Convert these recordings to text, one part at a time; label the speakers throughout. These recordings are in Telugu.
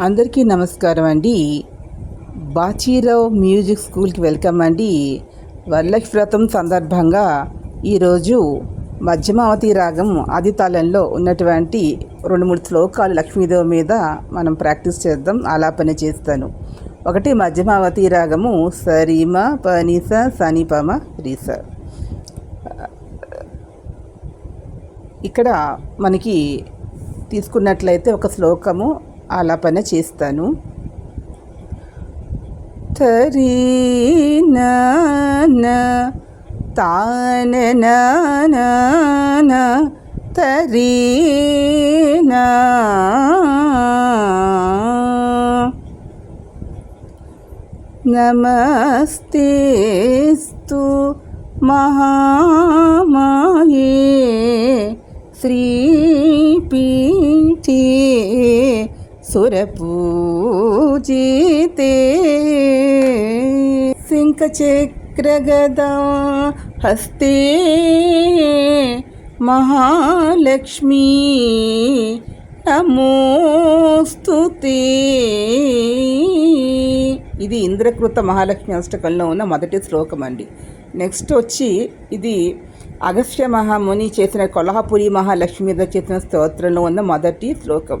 Speaker 1: అందరికీ నమస్కారం అండి. బాచీరావు మ్యూజిక్ స్కూల్కి వెల్కమ్ అండి. వరలక్ష్మి వ్రతం సందర్భంగా ఈరోజు మధ్యమావతి రాగం ఆది తాళంలో ఉన్నటువంటి రెండు మూడు శ్లోకాలు లక్ష్మీదేవి మీద మనం ప్రాక్టీస్ చేద్దాం ఆలాపన చేస్తాను. ఒకటి మధ్యమావతి రాగము సరిమ పనిస సనిపమ రీస. ఇక్కడ మనకి తీసుకున్నట్లయితే ఒక శ్లోకము ఆలాపన చేస్తాను. తరీ తాన తరీ నమస్తేస్తు మహామాయే శ్రీపీఠే సురపూజితే శంఖచక్రగదా హస్తే మహాలక్ష్మీ నమోస్తుతే ఇది ఇంద్రకృత మహాలక్ష్మి అష్టకంలో ఉన్న మొదటి శ్లోకం అండి. నెక్స్ట్ వచ్చి ఇది అగస్త్య మహాముని చేసిన కొల్హాపురి మహాలక్ష్మి మీద చేసిన స్తోత్రంలో ఉన్న మొదటి శ్లోకం.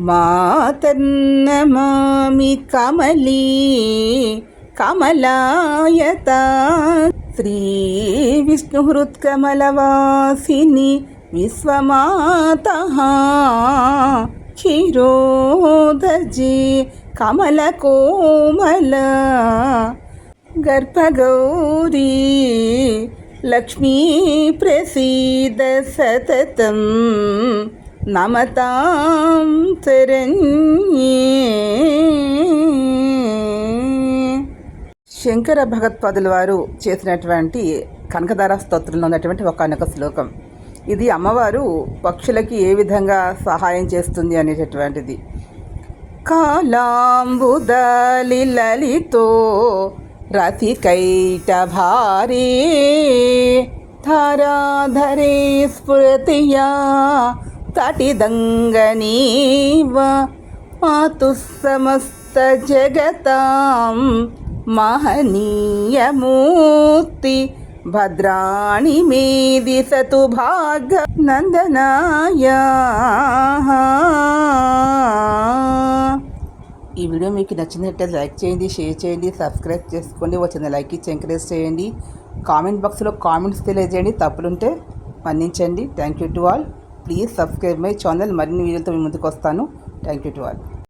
Speaker 1: మాతన్న మామి కమలీ కమలాయత. శ్రీ విష్ణు హృత్కమలవాసిని విశ్వమాత. క్షీరోదజే కమలకోమల. గర్భగౌరీ లక్ష్మీ ప్రసీద సతతం. నమతాం శరణ్యే శంకర భగత్పాదుల వారు చేసినటువంటి కనకదార స్తోత్రంలో ఉన్నటువంటి ఒకనొక శ్లోకం. ఇది అమ్మవారు పక్షులకి ఏ విధంగా సహాయం చేస్తుంది అనేటటువంటిది. కాలాంబుదలి లలితో రతికైట భారీ ధారాధరే స్ఫురతియా తటిదంగనీవ? మాతు సమస్త జగతాం మహనీయమూర్తి భద్రాణి మే దిశతు భాగ నందనాయ ఈ వీడియో మీకు నచ్చినట్లయితే లైక్ చేయండి షేర్ చేయండి సబ్స్క్రైబ్ చేసుకోండి వచ్చిన లైక్ ఇచ్చి ఎంకరేజ్ చేయండి. కామెంట్ బాక్స్లో కామెంట్స్ తెలియజేయండి తప్పులుంటే మన్నించండి thank you to all. Please subscribe my channel. మరిన్ని వీడియోలతో మీ ముందుకు వస్తాను. Thank you to all